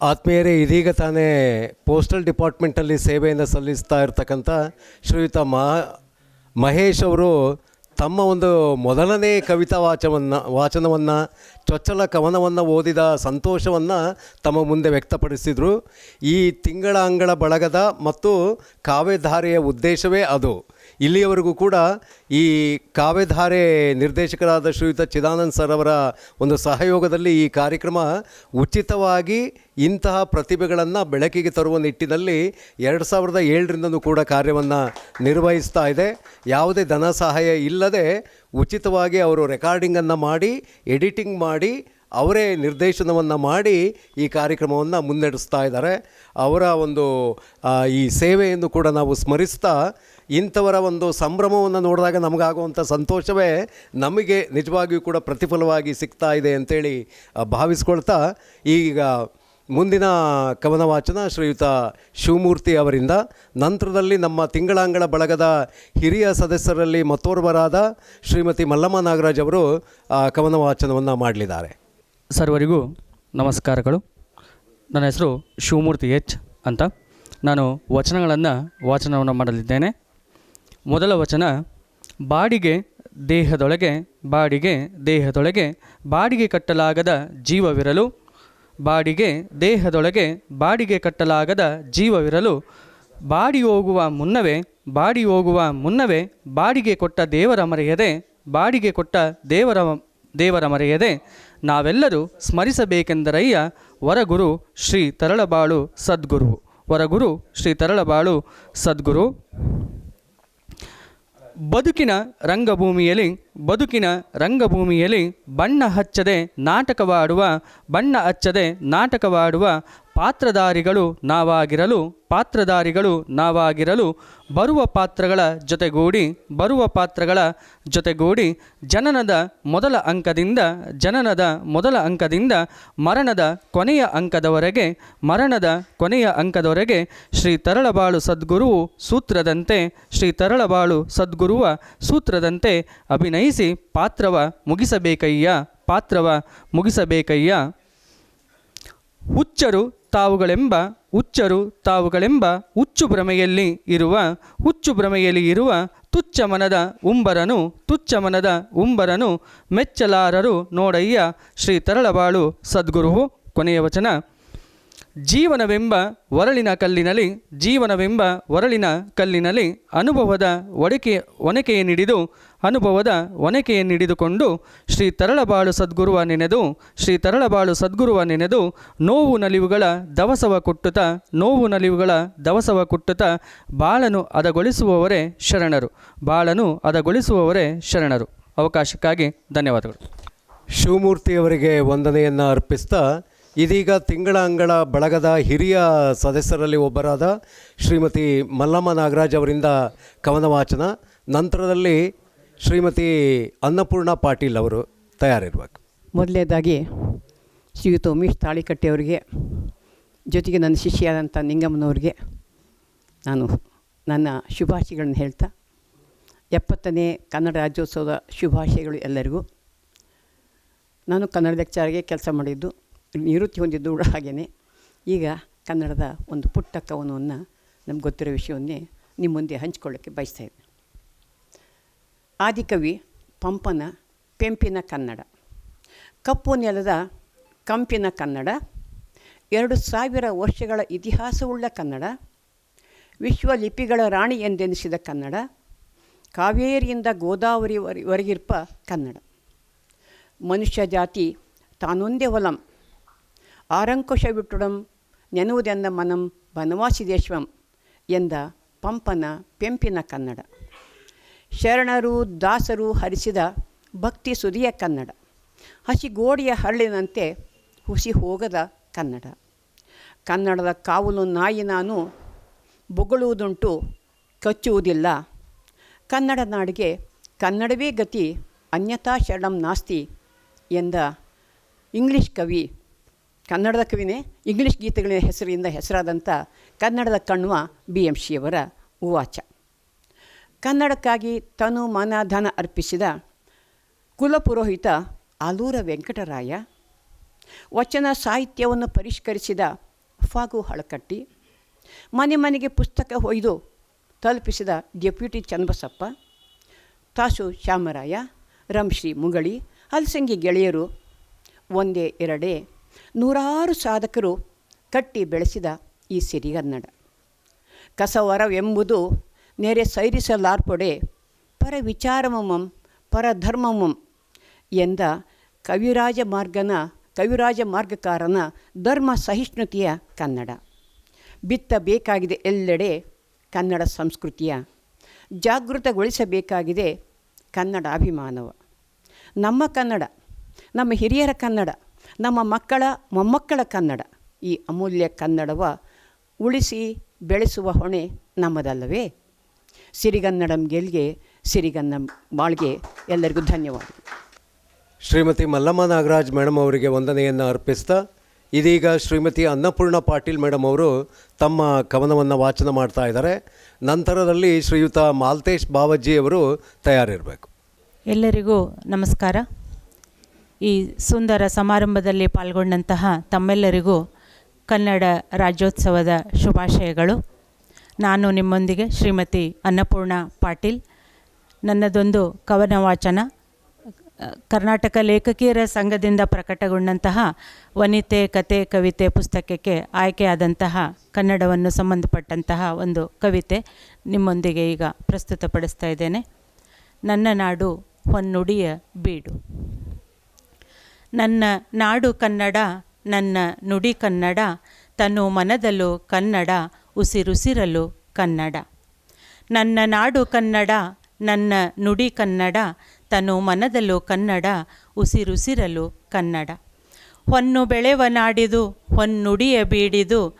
ಆತ್ಮೀಯರೇ, ಇದೀಗ ತಾನೇ ಪೋಸ್ಟಲ್ ಡಿಪಾರ್ಟ್ಮೆಂಟಲ್ಲಿ ಸೇವೆಯನ್ನು ಸಲ್ಲಿಸ್ತಾ ಇರ್ತಕ್ಕಂಥ ಶ್ರೀಯುತ ಮಹ ಮಹೇಶ್ ಅವರು ತಮ್ಮ ಒಂದು ಮೊದಲನೇ ಕವಿತಾ ವಾಚವನ್ನು, ವಾಚನವನ್ನು, ಚೊಚ್ಚಲ ಕವನವನ್ನು ಓದಿದ ಸಂತೋಷವನ್ನು ತಮ್ಮ ಮುಂದೆ ವ್ಯಕ್ತಪಡಿಸಿದರು. ಈ ತಿಂಗಳ ಅಂಗಳ ಬಳಗದ ಮತ್ತು ಕಾವ್ಯಧಾರೆಯ ಉದ್ದೇಶವೇ ಅದು. ಇಲ್ಲಿಯವರೆಗೂ ಕೂಡ ಈ ಕಾವ್ಯಧಾರೆ ನಿರ್ದೇಶಕರಾದ ಶ್ರೀಯುತ ಚಿದಾನಂದ್ ಸರ್ ಅವರ ಒಂದು ಸಹಯೋಗದಲ್ಲಿ ಈ ಕಾರ್ಯಕ್ರಮ ಉಚಿತವಾಗಿ ಇಂತಹ ಪ್ರತಿಭೆಗಳನ್ನು ಬೆಳಕಿಗೆ ತರುವ ನಿಟ್ಟಿನಲ್ಲಿ ಎರಡು ಸಾವಿರದ ಏಳರಿಂದಲೂ ಕೂಡ ಕಾರ್ಯವನ್ನು ನಿರ್ವಹಿಸ್ತಾ ಇದೆ. ಯಾವುದೇ ಧನ ಸಹಾಯ ಇಲ್ಲದೆ ಉಚಿತವಾಗಿ ಅವರು ರೆಕಾರ್ಡಿಂಗನ್ನು ಮಾಡಿ, ಎಡಿಟಿಂಗ್ ಮಾಡಿ, ಅವರೇ ನಿರ್ದೇಶನವನ್ನು ಮಾಡಿ ಈ ಕಾರ್ಯಕ್ರಮವನ್ನು ಮುನ್ನಡೆಸ್ತಾ ಇದ್ದಾರೆ. ಅವರ ಒಂದು ಈ ಸೇವೆಯನ್ನು ಕೂಡ ನಾವು ಸ್ಮರಿಸ್ತಾ ಇಂಥವರ ಒಂದು ಸಂಭ್ರಮವನ್ನು ನೋಡಿದಾಗ ನಮಗಾಗುವಂಥ ಸಂತೋಷವೇ ನಮಗೆ ನಿಜವಾಗಿಯೂ ಕೂಡ ಪ್ರತಿಫಲವಾಗಿ ಸಿಗ್ತಾ ಇದೆ ಅಂತೇಳಿ ಭಾವಿಸ್ಕೊಳ್ತಾ ಈಗ ಮುಂದಿನ ಕವನ ವಾಚನ ಶ್ರೀಯುತ ಶಿವಮೂರ್ತಿ ಅವರಿಂದ, ನಂತರದಲ್ಲಿ ನಮ್ಮ ತಿಂಗಳಾಂಗಳ ಬಳಗದ ಹಿರಿಯ ಸದಸ್ಯರಲ್ಲಿ ಮತ್ತೋರ್ವರಾದ ಶ್ರೀಮತಿ ಮಲ್ಲಮ್ಮ ನಾಗರಾಜ್ ಅವರು ಕವನ ವಾಚನವನ್ನು ಮಾಡಲಿದ್ದಾರೆ. ಸರ್ವರಿಗೂ ನಮಸ್ಕಾರಗಳು. ನನ್ನ ಹೆಸರು ಶಿವಮೂರ್ತಿ ಎಚ್ ಅಂತ. ನಾನು ವಚನಗಳನ್ನು ವಾಚನವನ್ನು ಮಾಡಲಿದ್ದೇನೆ. ಮೊದಲ ವಚನ, ಬಾಡಿಗೆ ದೇಹದೊಳಗೆ ಬಾಡಿಗೆ ದೇಹದೊಳಗೆ, ಬಾಡಿಗೆ ಕಟ್ಟಲಾಗದ ಜೀವವಿರಲು, ಬಾಡಿಗೆ ದೇಹದೊಳಗೆ, ಬಾಡಿಗೆ ಕಟ್ಟಲಾಗದ ಜೀವವಿರಲು, ಬಾಡಿ ಹೋಗುವ ಮುನ್ನವೇ, ಬಾಡಿ ಹೋಗುವ ಮುನ್ನವೇ, ಬಾಡಿಗೆ ಕೊಟ್ಟ ದೇವರ ಮರೆಯದೆ, ಬಾಡಿಗೆ ಕೊಟ್ಟ ದೇವರ ದೇವರ ಮರೆಯದೆ, ನಾವೆಲ್ಲರೂ ಸ್ಮರಿಸಬೇಕೆಂದರಯ್ಯ, ವರಗುರು ಶ್ರೀ ತರಳಬಾಳು ಸದ್ಗುರು. ವರಗುರು ಶ್ರೀ ತರಳಬಾಳು ಸದ್ಗುರು. ಬದುಕಿನ ರಂಗಭೂಮಿಯಲ್ಲಿ ಬದುಕಿನ ರಂಗಭೂಮಿಯಲ್ಲಿ ಬಣ್ಣ ಹಚ್ಚದೆ ನಾಟಕವಾಡುವ ಬಣ್ಣ ಹಚ್ಚದೆ ನಾಟಕವಾಡುವ ಪಾತ್ರಧಾರಿಗಳು ನಾವಾಗಿರಲು ಪಾತ್ರಧಾರಿಗಳು ನಾವಾಗಿರಲು ಬರುವ ಪಾತ್ರಗಳ ಜೊತೆಗೂಡಿ, ಬರುವ ಪಾತ್ರಗಳ ಜೊತೆಗೂಡಿ ಜನನದ ಮೊದಲ ಅಂಕದಿಂದ, ಜನನದ ಮೊದಲ ಅಂಕದಿಂದ ಮರಣದ ಕೊನೆಯ ಅಂಕದವರೆಗೆ, ಮರಣದ ಕೊನೆಯ ಅಂಕದವರೆಗೆ ಶ್ರೀ ತರಳಬಾಳು ಸದ್ಗುರುವು ಸೂತ್ರದಂತೆ, ಶ್ರೀ ತರಳಬಾಳು ಸದ್ಗುರುವ ಸೂತ್ರದಂತೆ ಅಭಿನಯಿಸಿ ಪಾತ್ರವ ಮುಗಿಸಬೇಕಯ್ಯ ಪಾತ್ರವ ಮುಗಿಸಬೇಕಯ್ಯ. ಹುಚ್ಚರು ತಾವುಗಳೆಂಬ ಹುಚ್ಚರು ತಾವುಗಳೆಂಬ ಹುಚ್ಚು ಭ್ರಮೆಯಲ್ಲಿ ಇರುವ, ಹುಚ್ಚು ಭ್ರಮೆಯಲ್ಲಿ ಇರುವ ತುಚ್ಚಮನದ ಉಂಬರನು ತುಚ್ಚಮನದ ಉಂಬರನು ಮೆಚ್ಚಲಾರರು ನೋಡಯ್ಯ ಶ್ರೀ ತರಳಬಾಳು ಸದ್ಗುರುವು. ಕೊನೆಯ ವಚನ. ಜೀವನವೆಂಬ ಒರಳಿನ ಕಲ್ಲಿನಲ್ಲಿ, ಜೀವನವೆಂಬ ಒರಳಿನ ಕಲ್ಲಿನಲ್ಲಿ ಅನುಭವದ ಒಡಕೆ ಒನಕೆಯನ್ನಿಡಿದು ಅನುಭವದ ಒನಕೆಯನ್ನಿಡಿದುಕೊಂಡು ಶ್ರೀ ತರಳಬಾಳು ಸದ್ಗುರುವ ನೆನೆದು, ಶ್ರೀ ತರಳಬಾಳು ಸದ್ಗುರುವ ನೆನೆದು ನೋವು ನಲಿವುಗಳ ದವಸವ ಕುಟ್ಟುತ್ತ, ನೋವು ನಲಿವುಗಳ ದವಸವ ಕುಟ್ಟುತ್ತ ಬಾಳನು ಹದಗೊಳಿಸುವವರೇ ಶರಣರು. ಬಾಳನು ಹದಗೊಳಿಸುವವರೇ ಶರಣರು. ಅವಕಾಶಕ್ಕಾಗಿ ಧನ್ಯವಾದಗಳು. ಶಿವಮೂರ್ತಿಯವರಿಗೆ ವಂದನೆಯನ್ನು ಅರ್ಪಿಸ್ತಾ ಇದೀಗ ತಿಂಗಳ ಅಂಗಳ ಬಳಗದ ಹಿರಿಯ ಸದಸ್ಯರಲ್ಲಿ ಒಬ್ಬರಾದ ಶ್ರೀಮತಿ ಮಲ್ಲಮ್ಮ ನಾಗರಾಜ್ ಅವರಿಂದ ಕವನ ವಾಚನ ನಂತರದಲ್ಲಿ ಶ್ರೀಮತಿ ಅನ್ನಪೂರ್ಣ ಪಾಟೀಲ್ ಅವರು ತಯಾರಿರಬೇಕು. ಮೊದಲನೇದಾಗಿ ಶ್ರೀಯುತ ಉಮೇಶ್ ತಾಳಿಕಟ್ಟೆಯವರಿಗೆ ಜೊತೆಗೆ ನನ್ನ ಶಿಷ್ಯಾದಂಥ ನಿಂಗಮ್ಮನವ್ರಿಗೆ ನಾನು ನನ್ನ ಶುಭಾಶಯಗಳನ್ನು ಹೇಳ್ತಾ, ಎಪ್ಪತ್ತನೇ ಕನ್ನಡ ರಾಜ್ಯೋತ್ಸವದ ಶುಭಾಶಯಗಳು ಎಲ್ಲರಿಗೂ. ನಾನು ಕನ್ನಡ ಲೆಕ್ಚರ್ಗೆ ಕೆಲಸ ಮಾಡಿದ್ದು, ನಿವೃತ್ತಿ ಹೊಂದಿದ್ದು ಕೂಡ ಹಾಗೆಯೇ ಈಗ ಕನ್ನಡದ ಒಂದು ಪುಟ್ಟ ಕವನವನ್ನು ನಮ್ಗೆ ಗೊತ್ತಿರೋ ವಿಷಯವನ್ನೇ ನಿಮ್ಮ ಮುಂದೆ ಹಂಚ್ಕೊಳ್ಳೋಕ್ಕೆ ಬಯಸ್ತಾ ಇದ್ದೀನಿ. ಆದಿಕವಿ ಪಂಪನ ಪೆಂಪಿನ ಕನ್ನಡ. ಕಪ್ಪು ನೆಲದ ಕಂಪಿನ ಕನ್ನಡ. ಎರಡು ಸಾವಿರ ವರ್ಷಗಳ ಇತಿಹಾಸವುಳ್ಳ ಕನ್ನಡ. ವಿಶ್ವ ಲಿಪಿಗಳ ರಾಣಿ ಎಂದೆನಿಸಿದ ಕನ್ನಡ. ಕಾವೇರಿಯಿಂದ ಗೋದಾವರಿವರೆಗಿರ್ಪ ಕನ್ನಡ. ಮನುಷ್ಯ ಜಾತಿ ತಾನೊಂದೇ ಹೊಲಂ. ಆರಂಕುಶ ಬಿಟ್ಟುಡಂ ನೆನುವುದೆಂದ ಮನಂ ಬನವಾಸಿ ದೇಶವಂ ಎಂದ ಪಂಪನ ಪೆಂಪಿನ ಕನ್ನಡ. ಶರಣರು, ದಾಸರು ಹರಿಸಿದ ಭಕ್ತಿ ಸುದಿಯ ಕನ್ನಡ. ಹಸಿ ಗೋಡೆಯ ಹರಳಿನಂತೆ ಹುಸಿ ಹೋಗದ ಕನ್ನಡ. ಕನ್ನಡದ ಕಾವಲು ನಾಯಿ ನಾನು ಬೊಗಳುವುದುಂಟು, ಕಚ್ಚುವುದಿಲ್ಲ. ಕನ್ನಡ ನಾಡಿಗೆ ಕನ್ನಡವೇ ಗತಿ, ಅನ್ಯಥಾ ಶರಣಂ ನಾಸ್ತಿ ಎಂದ ಇಂಗ್ಲಿಷ್ ಕವಿ. ಕನ್ನಡದ ಕವಿನೇ ಇಂಗ್ಲೀಷ್ ಗೀತೆಗಳ ಹೆಸರಿಂದ ಹೆಸರಾದಂಥ ಕನ್ನಡದ ಕಣ್ವ ಬಿ ಎಂ ಶಿಯವರ ಉವಾಚ. ಕನ್ನಡಕ್ಕಾಗಿ ತನು ಮನ ಧನ ಅರ್ಪಿಸಿದ ಕುಲಪುರೋಹಿತ ಆಲೂರ ವೆಂಕಟರಾಯ, ವಚನ ಸಾಹಿತ್ಯವನ್ನು ಪರಿಷ್ಕರಿಸಿದ ಫಾಗು ಹಳಕಟ್ಟಿ, ಮನೆ ಮನೆಗೆ ಪುಸ್ತಕ ಒಯ್ದು ತಲುಪಿಸಿದ ಡೆಪ್ಯೂಟಿ ಚನ್ನಬಸಪ್ಪ, ತಾಸು ಶ್ಯಾಮರಾಯ, ರಂಶ್ರೀ ಮುಗಳಿ, ಹಲಸಂಗಿ ಗೆಳೆಯರು ಒಂದೇ ಎರಡೇ, ನೂರಾರು ಸಾಧಕರು ಕಟ್ಟಿ ಬೆಳೆಸಿದ ಈ ಸಿರಿಗನ್ನಡ. ಕಸವರವೆಂಬುದು ನೆರೆ ಸೈರಿಸಲಾರ್ಪಡೆ ಪರ ವಿಚಾರಮಂ ಪರಧರ್ಮಮಂ ಎಂದ ಕವಿರಾಜ ಮಾರ್ಗನ, ಕವಿರಾಜ ಮಾರ್ಗಕಾರನ ಧರ್ಮ ಸಹಿಷ್ಣುತೆಯ ಕನ್ನಡ. ಬಿತ್ತಬೇಕಾಗಿದೆ ಎಲ್ಲೆಡೆ ಕನ್ನಡ ಸಂಸ್ಕೃತಿಯ. ಜಾಗೃತಗೊಳಿಸಬೇಕಾಗಿದೆ ಕನ್ನಡ ಅಭಿಮಾನವ. ನಮ್ಮ ಕನ್ನಡ, ನಮ್ಮ ಹಿರಿಯರ ಕನ್ನಡ, ನಮ್ಮ ಮಕ್ಕಳ, ಮೊಮ್ಮಕ್ಕಳ ಕನ್ನಡ ಈ ಅಮೂಲ್ಯ ಕನ್ನಡವ ಉಳಿಸಿ ಬೆಳೆಸುವ ಹೊಣೆ ನಮ್ಮದಲ್ಲವೇ? ಸಿರಿಗನ್ನಡಂ ಗೆಲ್ಗೆ ಸಿರಿಗನ್ನಂ ಬಾಳ್ಗೆ ಎಲ್ಲರಿಗೂ ಧನ್ಯವಾದ. ಶ್ರೀಮತಿ ಮಲ್ಲಮ್ಮ ನಾಗರಾಜ್ ಮೇಡಮ್ ಅವರಿಗೆ ವಂದನೆಯನ್ನು ಅರ್ಪಿಸ್ತಾ ಇದೀಗ ಶ್ರೀಮತಿ ಅನ್ನಪೂರ್ಣ ಪಾಟೀಲ್ ಮೇಡಮ್ ಅವರು ತಮ್ಮ ಕವನವನ್ನು ವಾಚನ ಮಾಡ್ತಾ ಇದ್ದಾರೆ. ನಂತರದಲ್ಲಿ ಶ್ರೀಯುತ ಮಾಲ್ತೇಶ್ ಬಾವಜ್ಜಿ ಅವರು ತಯಾರಿರಬೇಕು. ಎಲ್ಲರಿಗೂ ನಮಸ್ಕಾರ. ಈ ಸುಂದರ ಸಮಾರಂಭದಲ್ಲಿ ಪಾಲ್ಗೊಂಡಂತಹ ತಮ್ಮೆಲ್ಲರಿಗೂ ಕನ್ನಡ ರಾಜ್ಯೋತ್ಸವದ ಶುಭಾಶಯಗಳು. ನಾನು ನಿಮ್ಮೊಂದಿಗೆ ಶ್ರೀಮತಿ ಅನ್ನಪೂರ್ಣ ಪಾಟೀಲ್. ನನ್ನದೊಂದು ಕವನ ವಾಚನ ಕರ್ನಾಟಕ ಲೇಖಕಿಯರ ಸಂಘದಿಂದ ಪ್ರಕಟಗೊಂಡಂತಹ ವನಿತೆ, ಕತೆ, ಕವಿತೆ ಪುಸ್ತಕಕ್ಕೆ ಆಯ್ಕೆಯಾದಂತಹ ಕನ್ನಡವನ್ನು ಸಂಬಂಧಪಟ್ಟಂತಹ ಒಂದು ಕವಿತೆ ನಿಮ್ಮೊಂದಿಗೆ ಈಗ ಪ್ರಸ್ತುತಪಡಿಸ್ತಾ ಇದ್ದೇನೆ. ನನ್ನ ನಾಡು ಹೊನ್ನುಡಿಯ ಬೀಡು. ನನ್ನ ನಾಡು ಕನ್ನಡ, ನನ್ನ ನುಡಿ ಕನ್ನಡ, ತನು ಮನದಲ್ಲೂ ಕನ್ನಡ ಉಸಿರುಸಿರಲು ಕನ್ನಡ. ನನ್ನ ನಾಡು ಕನ್ನಡ, ನನ್ನ ನುಡಿ ಕನ್ನಡ, ತನು ಮನದಲ್ಲೂ ಕನ್ನಡ, ಉಸಿರುಸಿರಲು ಕನ್ನಡ. ಹೊನ್ನು ಬೆಳೆವ ನಾಡಿದು, ಹೊನ್ನುಡಿಯ ಬೀಡಿದು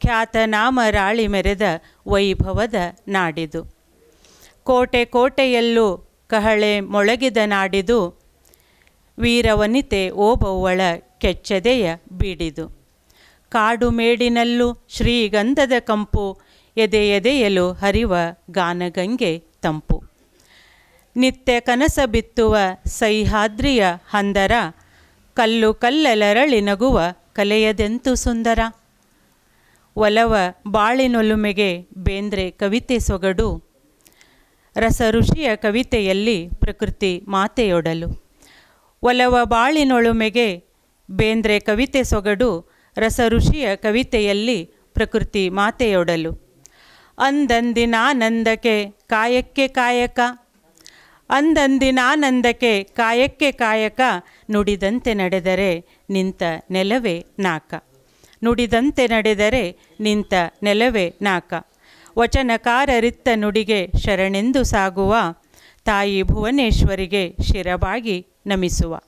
ಖ್ಯಾತನಾಮ ರಾಳಿ ಮೆರೆದ ವೈಭವದ ನಾಡಿದು. ಕೋಟೆ ಕೋಟೆಯಲ್ಲೂ ಕಹಳೆ ಮೊಳಗಿದ ನಾಡಿದು, ವೀರವನಿತೆ ಓಬವ್ವಳ ಕೆಚ್ಚದೆಯ ಬೀಡಿದು. ಕಾಡು ಮೇಡಿನಲ್ಲೂ ಶ್ರೀಗಂಧದ ಕಂಪು, ಎದೆ ಎದೆಯಲು ಹರಿವ ಗಾನಗಂಗೆ ತಂಪು. ನಿತ್ಯ ಕನಸ ಬಿತ್ತುವ ಸಹ್ಯಾದ್ರಿಯ ಹಂದರ, ಕಲ್ಲು ಕಲ್ಲಲರಳಿ ನಗುವ ಕಲೆಯದೆಂತು ಸುಂದರ. ಒಲವ ಬಾಳಿನೊಲುಮೆಗೆ ಬೇಂದ್ರೆ ಕವಿತೆ ಸೊಗಡು ರಸ ಋಷಿಯ ಕವಿತೆಯಲ್ಲಿ ಪ್ರಕೃತಿ ಮಾತೆಯೊಡಲು. ಒಲವ ಬಾಳಿನೊಳುಮೆಗೆ ಬೇಂದ್ರೆ ಕವಿತೆ ಸೊಗಡು ರಸ ಋಷಿಯ ಕವಿತೆಯಲ್ಲಿ ಪ್ರಕೃತಿ ಮಾತೆಯೊಡಲು. ಅಂದಂದಿನಾನಂದಕ್ಕೆ ಕಾಯಕ್ಕೆ ಕಾಯಕ, ಅಂದಂದಿನಾನಂದಕ್ಕೆ ಕಾಯಕ್ಕೆ ಕಾಯಕ, ನುಡಿದಂತೆ ನಡೆದರೆ ನಿಂತ ನೆಲವೇ ನಾಕ. ನುಡಿದಂತೆ ನಡೆದರೆ ನಿಂತ ನೆಲವೇ ನಾಕ. ವಚನಕಾರರಿತ್ತ ನುಡಿಗೆ ಶರಣೆಂದು ಸಾಗುವ, ತಾಯಿ ಭುವನೇಶ್ವರಿಗೆ ಶಿರಬಾಗಿ ನಮಿಸುವ.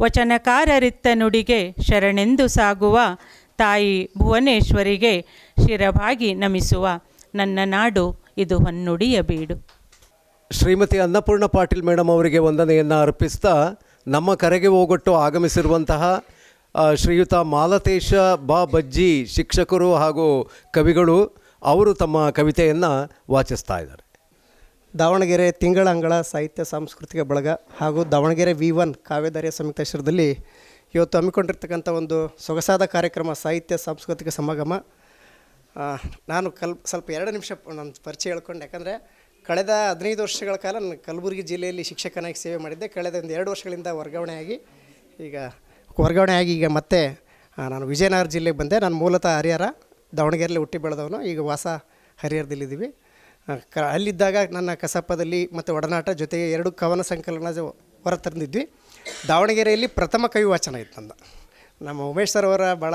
ವಚನಕಾರರಿತ್ತ ನುಡಿಗೆ ಶರಣೆಂದು ಸಾಗುವ ತಾಯಿ ಭುವನೇಶ್ವರಿಗೆ ಶಿರಭಾಗಿ ನಮಿಸುವ ನನ್ನ ನಾಡು ಇದು ಹೊನ್ನುಡಿಯ ಬೀಡು. ಶ್ರೀಮತಿ ಅನ್ನಪೂರ್ಣ ಪಾಟೀಲ್ ಮೇಡಮ್ ಅವರಿಗೆ ವಂದನೆಯನ್ನು ಅರ್ಪಿಸ್ತಾ ನಮ್ಮ ಕರೆಗೆ ಹೋಗೊಟ್ಟು ಆಗಮಿಸಿರುವಂತಹ ಶ್ರೀಯುತ ಮಾಲತೇಶ ಬಾ ಬಜ್ಜಿ ಶಿಕ್ಷಕರು ಹಾಗೂ ಕವಿಗಳು ಅವರು ತಮ್ಮ ಕವಿತೆಯನ್ನು ವಾಚಿಸ್ತಾ ಇದ್ದಾರೆ. ದಾವಣಗೆರೆ ತಿಂಗಳ ಅಂಗಳ ಸಾಹಿತ್ಯ ಸಾಂಸ್ಕೃತಿಕ ಬಳಗ ಹಾಗೂ ದಾವಣಗೆರೆ ವಿ ಒನ್ ಕಾವ್ಯಧಾರೆಯ ಸಂಯುಕ್ತಾಶ್ರದಲ್ಲಿ ಇವತ್ತು ಹಮ್ಮಿಕೊಂಡಿರ್ತಕ್ಕಂಥ ಒಂದು ಸೊಗಸಾದ ಕಾರ್ಯಕ್ರಮ ಸಾಹಿತ್ಯ ಸಾಂಸ್ಕೃತಿಕ ಸಮಾಗಮ. ನಾನು ಕಲ್, ಸ್ವಲ್ಪ ಎರಡು ನಿಮಿಷ ನನ್ನ ಪರಿಚಯ ಹೇಳ್ಕೊಂಡು. ಯಾಕಂದರೆ ಕಳೆದ ಹದಿನೈದು ವರ್ಷಗಳ ಕಾಲ ನಾನು ಕಲಬುರಗಿ ಜಿಲ್ಲೆಯಲ್ಲಿ ಶಿಕ್ಷಕನಾಗಿ ಸೇವೆ ಮಾಡಿದ್ದೆ. ಕಳೆದ ಒಂದು ಎರಡು ವರ್ಷಗಳಿಂದ ವರ್ಗಾವಣೆಯಾಗಿ ಈಗ ವರ್ಗಾವಣೆಯಾಗಿ ಈಗ ಮತ್ತೆ ನಾನು ವಿಜಯನಗರ ಜಿಲ್ಲೆಗೆ ಬಂದೆ. ನಾನು ಮೂಲತಃ ಹರಿಹರ, ದಾವಣಗೆರೆಯಲ್ಲಿ ಹುಟ್ಟಿ ಬೆಳೆದವನು. ಈಗ ವಾಸ ಹರಿಹರದಲ್ಲಿದ್ದೀವಿ. ಕ, ಅಲ್ಲಿದ್ದಾಗ ನನ್ನ ಕಸಪದಲ್ಲಿ ಮತ್ತು ಒಡನಾಟ ಜೊತೆಗೆ ಎರಡು ಕವನ ಸಂಕಲನ ಹೊರ ತಂದಿದ್ವಿ ದಾವಣಗೆರೆಯಲ್ಲಿ ಪ್ರಥಮ ಕವಿ ವಾಚನ ಇತ್ತು ನಂದು. ನಮ್ಮ ಉಮೇಶ್ ಸರ್ ಅವರ ಭಾಳ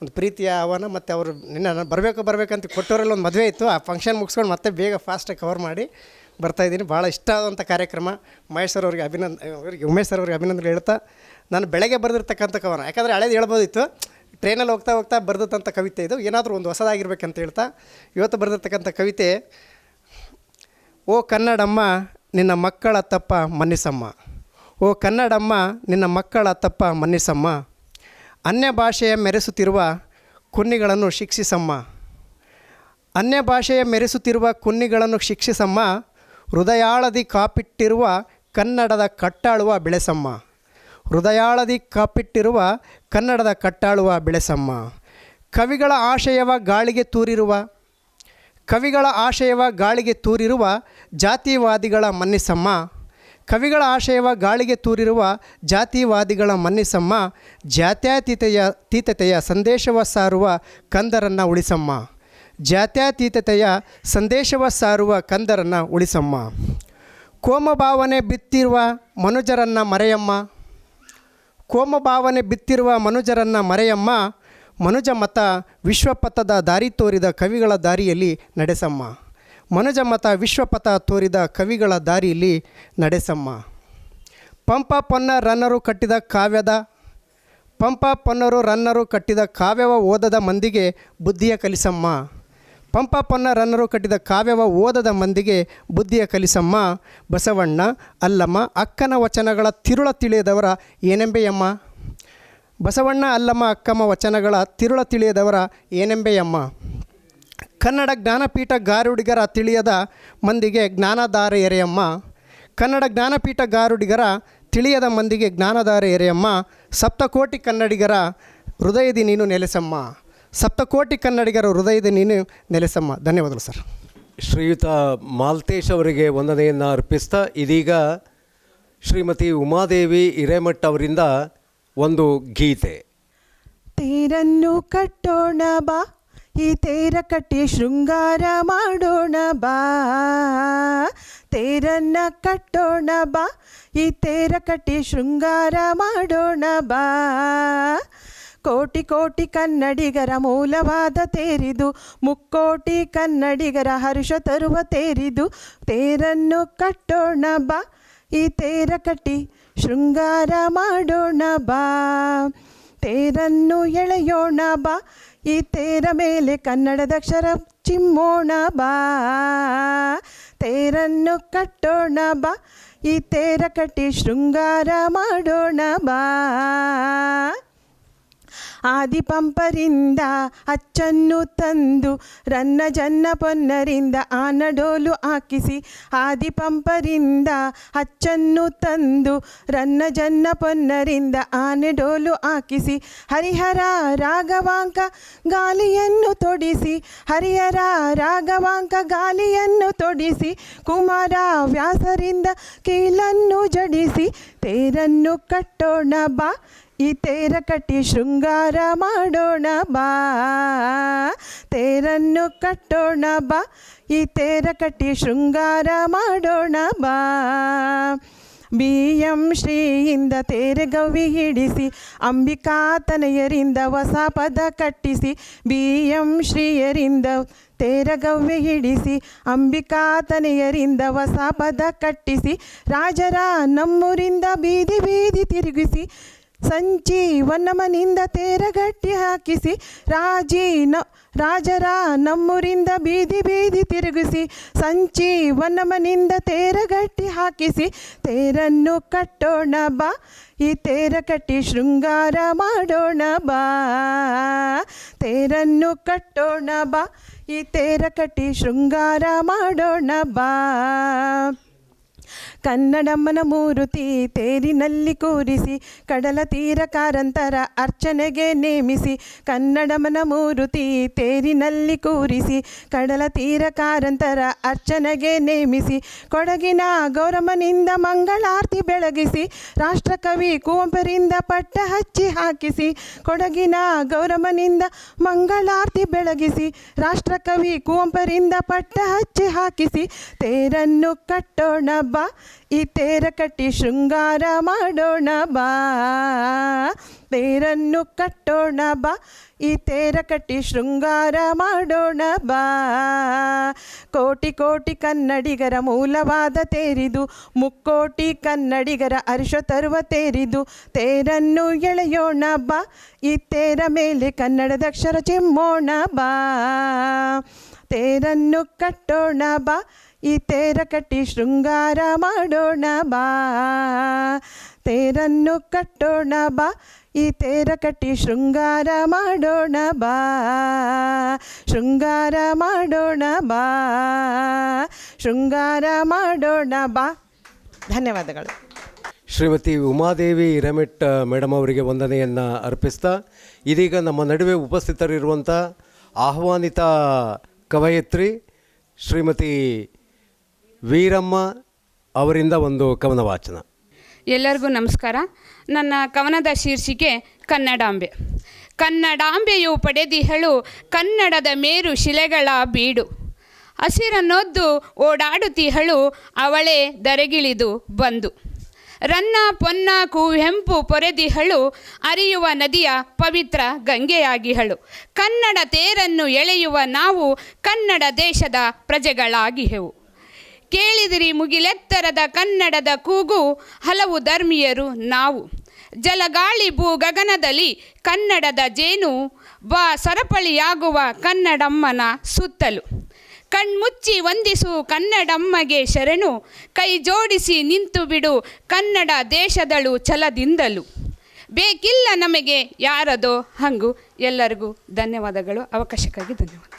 ಒಂದು ಪ್ರೀತಿಯ ಆಹ್ವಾನ ಮತ್ತು ಅವರು ನಿನ್ನ ನಾನು ಬರಬೇಕು, ಬರಬೇಕಂತ ಕೊಟ್ಟವರಲ್ಲಿ ಒಂದು ಮದುವೆ ಇತ್ತು. ಆ ಫಂಕ್ಷನ್ ಮುಗಿಸ್ಕೊಂಡು ಮತ್ತೆ ಬೇಗ ಫಾಸ್ಟಾಗಿ ಕವರ್ ಮಾಡಿ ಬರ್ತಾಯಿದ್ದೀನಿ ಭಾಳ ಇಷ್ಟ ಆದಂಥ ಕಾರ್ಯಕ್ರಮ. ಮಹೇಶ್ ಸರ್ ಅವರಿಗೆ ಅಭಿನಂದ, ಅವರಿಗೆ ಉಮೇಶ್ ಸರ್ ಅವರಿಗೆ ಅಭಿನಂದನೆ ಹೇಳ್ತಾ, ನಾನು ಬೆಳಗ್ಗೆ ಬರೆದಿರ್ತಕ್ಕಂಥ ಕವನ, ಯಾಕಂದರೆ ಹಳೇದು ಹೇಳ್ಬೋದಿತ್ತು. ಟ್ರೈನಲ್ಲಿ ಹೋಗ್ತಾ ಹೋಗ್ತಾ ಬರೆದಂಥ ಕವಿತೆ ಇದು. ಏನಾದರೂ ಒಂದು ಹೊಸದಾಗಿರ್ಬೇಕಂತ ಹೇಳ್ತಾ, ಇವತ್ತು ಬರೆದಿರ್ತಕ್ಕಂಥ ಕವಿತೆ ಓ ಕನ್ನಡಮ್ಮ, ನಿನ್ನ ಮಕ್ಕಳ ತಪ್ಪ ಮನ್ನಿಸಮ್ಮ. ಓ ಕನ್ನಡಮ್ಮ, ನಿನ್ನ ಮಕ್ಕಳ ತಪ್ಪ ಮನ್ನಿಸಮ್ಮ. ಅನ್ಯ ಭಾಷೆಯ ಮೆರೆಸುತ್ತಿರುವ ಕುನ್ನಿಗಳನ್ನು ಶಿಕ್ಷಿಸಮ್ಮ. ಅನ್ಯ ಭಾಷೆಯ ಮೆರೆಸುತ್ತಿರುವ ಕುನ್ನಿಗಳನ್ನು ಶಿಕ್ಷಿಸಮ್ಮ. ಹೃದಯಾಳದಿ ಕಾಪಿಟ್ಟಿರುವ ಕನ್ನಡದ ಕಟ್ಟಾಳುವ ಬೆಳೆಸಮ್ಮ. ಹೃದಯಾಳದಿ ಕಾಪಿಟ್ಟಿರುವ ಕನ್ನಡದ ಕಟ್ಟಾಳುವ ಬೆಳೆಸಮ್ಮ. ಕವಿಗಳ ಆಶಯವ ಗಾಳಿಗೆ ತೂರಿರುವ ಕವಿಗಳ ಆಶಯವ ಗಾಳಿಗೆ ತೂರಿರುವ ಜಾತಿವಾದಿಗಳ ಮನ್ನಿಸಮ್ಮ. ಕವಿಗಳ ಆಶಯವ ಗಾಳಿಗೆ ತೂರಿರುವ ಜಾತಿವಾದಿಗಳ ಮನ್ನಿಸಮ್ಮ. ಜಾತ್ಯಾತೀತೆಯ ತೀತತೆಯ ಸಂದೇಶವ ಸಾರುವ ಕಂದರನ್ನ ಉಳಿಸಮ್ಮ. ಜಾತ್ಯತೀತತೆಯ ಸಂದೇಶವ ಸಾರುವ ಕಂದರನ್ನು ಉಳಿಸಮ್ಮ. ಕೋಮಭಾವನೆ ಬಿತ್ತಿರುವ ಮನುಜರನ್ನ ಮರೆಯಮ್ಮ. ಕೋಮಭಾವನೆ ಬಿತ್ತಿರುವ ಮನುಜರನ್ನ ಮರೆಯಮ್ಮ. ಮನುಜ ಮತ ವಿಶ್ವಪಥದ ದಾರಿ ತೋರಿದ ಕವಿಗಳ ದಾರಿಯಲ್ಲಿ ನಡೆಸಮ್ಮ. ಮನುಜ ಮತ ವಿಶ್ವಪಥ ತೋರಿದ ಕವಿಗಳ ದಾರಿಯಲ್ಲಿ ನಡೆಸಮ್ಮ. ಪಂಪ ಪೊನ್ನ ರನ್ನರು ಕಟ್ಟಿದ ಕಾವ್ಯದ, ಪಂಪ ಪೊನ್ನರು ರನ್ನರು ಕಟ್ಟಿದ ಕಾವ್ಯವ ಓದದ ಮಂದಿಗೆ ಬುದ್ಧಿಯ ಕಲಿಸಮ್ಮ. ಪಂಪ ಪೊನ್ನ ರನ್ನರು ಕಟ್ಟಿದ ಕಾವ್ಯವ ಓದದ ಮಂದಿಗೆ ಬುದ್ಧಿಯ ಕಲಿಸಮ್ಮ. ಬಸವಣ್ಣ, ಅಲ್ಲಮ್ಮ, ಅಕ್ಕನ ವಚನಗಳ ತಿರುಳ ತಿಳಿಯದವರ ಏನೆಂಬೆಯಮ್ಮ? ಬಸವಣ್ಣ ಅಲ್ಲಮ್ಮ ಅಕ್ಕಮ್ಮ ವಚನಗಳ ತಿರುಳ ತಿಳಿಯದವರ ಏನೆಂಬೆಯಮ್ಮ ಕನ್ನಡ ಜ್ಞಾನಪೀಠ ಗಾರುಡಿಗರ ತಿಳಿಯದ ಮಂದಿಗೆ ಜ್ಞಾನಧಾರ ಎರೆಯಮ್ಮ ಕನ್ನಡ ಜ್ಞಾನಪೀಠ ಗಾರುಡಿಗರ ತಿಳಿಯದ ಮಂದಿಗೆ ಜ್ಞಾನಧಾರೆ ಎರೆಯಮ್ಮ ಸಪ್ತಕೋಟಿ ಕನ್ನಡಿಗರ ಹೃದಯದಿ ನೀನು ನೆಲೆಸಮ್ಮ. ಸಪ್ತಕೋಟಿ ಕನ್ನಡಿಗರ ಹೃದಯದ ನೀನು ನೆಲೆಸಮ್ಮ. ಧನ್ಯವಾದಗಳು ಸರ್. ಶ್ರೀಯುತ ಮಾಲ್ತೇಶ್ ಅವರಿಗೆ ವಂದನೆಯನ್ನು ಅರ್ಪಿಸ್ತಾ ಇದೀಗ ಶ್ರೀಮತಿ ಉಮಾದೇವಿ ಹಿರೇಮಠ್ ಅವರಿಂದ ಒಂದು ಗೀತೆ. ತೇರನ್ನು ಕಟ್ಟೋಣ ಬಾ, ಈ ತೇರ ಕಟ್ಟಿ ಶೃಂಗಾರ ಮಾಡೋಣ ಬಾ. ತೇರನ್ನ ಕಟ್ಟೋಣ ಬಾ, ಈ ತೇರ ಕಟ್ಟಿ ಶೃಂಗಾರ ಮಾಡೋಣ ಬಾ. ಕೋಟಿ ಕೋಟಿ ಕನ್ನಡಿಗರ ಮೂಲವಾದ ತೇರಿದು, ಮುಕ್ಕೋಟಿ ಕನ್ನಡಿಗರ ಹರ್ಷ ತರುವ ತೇರಿದು, ತೇರನ್ನು ಕಟ್ಟೋಣ ಬಾ, ಈ ತೇರ ಕಟ್ಟಿ ಶೃಂಗಾರ ಮಾಡೋಣ ಬಾ, ತೇರನ್ನು ಎಳೆಯೋಣ ಬಾ, ಈ ತೇರ ಮೇಲೆ ಕನ್ನಡದ ಅಕ್ಷರ ಚಿಮ್ಮೋಣ ಬಾ, ತೇರನ್ನು ಕಟ್ಟೋಣ ಬಾ, ಈ ತೇರ ಕಟ್ಟಿ ಶೃಂಗಾರ ಮಾಡೋಣ ಬಾ. ಆದಿಪಂಪರಿಂದ ಅಚ್ಚನ್ನು ತಂದು ರನ್ನ ಜನ್ನ ಪೊನ್ನರಿಂದ ಆನಡೋಲು ಹಾಕಿಸಿ, ಆದಿಪಂಪರಿಂದ ಅಚ್ಚನ್ನು ತಂದು ರನ್ನ ಜನ್ನ ಪೊನ್ನರಿಂದ ಆನೆಡೋಲು ಹಾಕಿಸಿ, ಹರಿಹರ ರಾಘವಾಂಕ ಗಾಲಿಯನ್ನು ತೊಡಿಸಿ, ಹರಿಹರ ರಾಘವಾಂಕ ಗಾಲಿಯನ್ನು ತೊಡಿಸಿ, ಕುಮಾರ ವ್ಯಾಸರಿಂದ ಕೀಲನ್ನು ಜಡಿಸಿ, ತೇರನ್ನು ಕಟ್ಟೋಣ ಬಾ ಈ ತೇರ ಕಟ್ಟಿ ಶೃಂಗಾರ ಮಾಡೋಣ ಬಾ, ತೇರನ್ನು ಕಟ್ಟೋಣ ಬಾ, ಈ ತೇರ ಕಟ್ಟಿ ಶೃಂಗಾರ ಮಾಡೋಣ ಬಾ. ಬಿ ಎಂ ಶ್ರೀಯಿಂದ ತೇರೆ ಹಿಡಿಸಿ, ಅಂಬಿಕಾ ತನೆಯರಿಂದ ಹೊಸ ಪದ ಕಟ್ಟಿಸಿ ಬಿ ಎಂ ಶ್ರೀಯರಿಂದ ತೇರಗವ್ವೆ ಹಿಡಿಸಿ, ಅಂಬಿಕಾ ತನೆಯರಿಂದ ಹೊಸ ಪದ ಕಟ್ಟಿಸಿ, ರಾಜರ ನಮ್ಮೂರಿಂದ ಬೀದಿ ಬೀದಿ ತಿರುಗಿಸಿ ಸಂಚಿ ವನ್ನಮನಿಂದ ತೇರಗಟ್ಟಿ ಹಾಕಿಸಿ ರಾಜೀ ನ ರಾಜರ ನಮ್ಮೂರಿಂದ ಬೀದಿ ಬೀದಿ ತಿರುಗಿಸಿ ಸಂಚಿ ವನ್ನಮನಿಂದ ತೇರಗಟ್ಟಿ ಹಾಕಿಸಿ, ತೇರನ್ನು ಕಟ್ಟೋಣ ಬಾ, ಈ ತೇರ ಕಟ್ಟಿ ಶೃಂಗಾರ ಮಾಡೋಣ ಬಾ. ತೇರನ್ನು ಕಟ್ಟೋಣ ಬಾ, ಈ ತೇರ ಕಟ್ಟಿ ಶೃಂಗಾರ ಮಾಡೋಣ ಬಾ. ಕನ್ನಡಮ್ಮನ ಮೂರುತಿ ತೇರಿನಲ್ಲಿ ಕೂರಿಸಿ, ಕಡಲ ತೀರ ಕಾರಂತರ ಅರ್ಚನೆಗೆ ನೇಮಿಸಿ, ಕನ್ನಡಮ್ಮನ ಮೂರುತಿ ತೇರಿನಲ್ಲಿ ಕೂರಿಸಿ, ಕಡಲ ತೀರ ಕಾರಂತರ ಅರ್ಚನೆಗೆ ನೇಮಿಸಿ, ಕೊಡಗಿನ ಗೌರಮ್ಮನಿಂದ ಮಂಗಳಾರತಿ ಬೆಳಗಿಸಿ, ರಾಷ್ಟ್ರಕವಿ ಕುವಂಪರಿಂದ ಪಟ್ಟ ಹಚ್ಚಿ ಹಾಕಿಸಿ, ಕೊಡಗಿನ ಗೌರಮ್ಮನಿಂದ ಮಂಗಳಾರತಿ ಬೆಳಗಿಸಿ, ರಾಷ್ಟ್ರಕವಿ ಕುವಂಪರಿಂದ ಪಟ್ಟ ಹಚ್ಚಿ ಹಾಕಿಸಿ, ತೇರನ್ನು ಕಟ್ಟೋಣ ಬಾ ತೇರ ಕಟ್ಟಿ ಶೃಂಗಾರ ಮಾಡೋಣ ಬಾ, ತೇರನ್ನು ಕಟ್ಟೋಣ ಬಾ, ಈ ತೇರ ಕಟ್ಟಿ ಶೃಂಗಾರ ಮಾಡೋಣ ಬಾ. ಕೋಟಿ ಕೋಟಿ ಕನ್ನಡಿಗರ ಮೂಲವಾದ ತೇರಿದು, ಮುಕ್ಕೋಟಿ ಕನ್ನಡಿಗರ ಅರಿಶ ತರುವ ತೇರಿದು, ತೇರನ್ನು ಎಳೆಯೋಣ ಬಾ, ಈ ತೇರ ಮೇಲೆ ಕನ್ನಡದ ಅಕ್ಷರ ಚಿಮ್ಮೋಣ ಬಾ. ತೇರನ್ನು ಕಟ್ಟೋಣ ಬಾ ಈ ತೇರ ಕಟ್ಟಿ ಶೃಂಗಾರ ಮಾಡೋಣ ಬಾ. ತೇರನ್ನು ಕಟ್ಟೋಣ ಬಾ. ಈ ತೇರ ಕಟ್ಟಿ ಶೃಂಗಾರ ಮಾಡೋಣ ಬಾ. ಶೃಂಗಾರ ಮಾಡೋಣ ಬಾ. ಶೃಂಗಾರ ಮಾಡೋಣ ಬಾ. ಧನ್ಯವಾದಗಳು. ಶ್ರೀಮತಿ ಉಮಾದೇವಿ ಹಿರೇಮೆಟ್ ಮೇಡಮ್ ಅವರಿಗೆ ವಂದನೆಯನ್ನು ಅರ್ಪಿಸ್ತಾ, ಇದೀಗ ನಮ್ಮ ನಡುವೆ ಉಪಸ್ಥಿತರಿರುವಂಥ ಆಹ್ವಾನಿತ ಕವಯತ್ರಿ ಶ್ರೀಮತಿ ವೀರಮ್ಮ ಅವರಿಂದ ಒಂದು ಕವನ ವಾಚನ. ಎಲ್ಲರಿಗೂ ನಮಸ್ಕಾರ. ನನ್ನ ಕವನದ ಶೀರ್ಷಿಕೆ ಕನ್ನಡಾಂಬೆ. ಕನ್ನಡಾಂಬೆಯು ಪಡೆದಿಹಳು ಕನ್ನಡದ ಮೇರು ಶಿಲೆಗಳ ಬೀಡು. ಹಸಿರನ್ನೊದ್ದು ಓಡಾಡುತ್ತಿಹಳು ಅವಳೇ ದರೆಗಿಳಿದು ಬಂದು. ರನ್ನ ಪೊನ್ನ ಕುವೆಂಪು ಪೊರೆದಿಹಳು ಅರಿಯುವ ನದಿಯ ಪವಿತ್ರ ಗಂಗೆಯಾಗಿಹಳು. ಕನ್ನಡ ತೇರನ್ನು ಎಳೆಯುವ ನಾವು ಕನ್ನಡ ದೇಶದ ಪ್ರಜೆಗಳಾಗಿಹೆವು. ಕೇಳಿದಿರಿ ಮುಗಿಲೆತ್ತರದ ಕನ್ನಡದ ಕೂಗು, ಹಲವು ಧರ್ಮೀಯರು ನಾವು. ಜಲಗಾಳಿ ಭೂ ಗಗನದಲ್ಲಿ ಕನ್ನಡದ ಜೇನು, ಬಾ ಸರಪಳಿಯಾಗುವ ಕನ್ನಡಮ್ಮನ ಸುತ್ತಲು. ಕಣ್ಮುಚ್ಚಿ ವಂದಿಸು ಕನ್ನಡಮ್ಮಗೆ ಶರಣು, ಕೈ ಜೋಡಿಸಿ ನಿಂತು ಬಿಡು ಕನ್ನಡ ದೇಶದಳು ಛಲದಿಂದಲು. ಬೇಕಿಲ್ಲ ನಮಗೆ ಯಾರದೋ ಹಂಗು. ಎಲ್ಲರಿಗೂ ಧನ್ಯವಾದಗಳು. ಅವಕಾಶಕ್ಕಾಗಿ ಧನ್ಯವಾದ.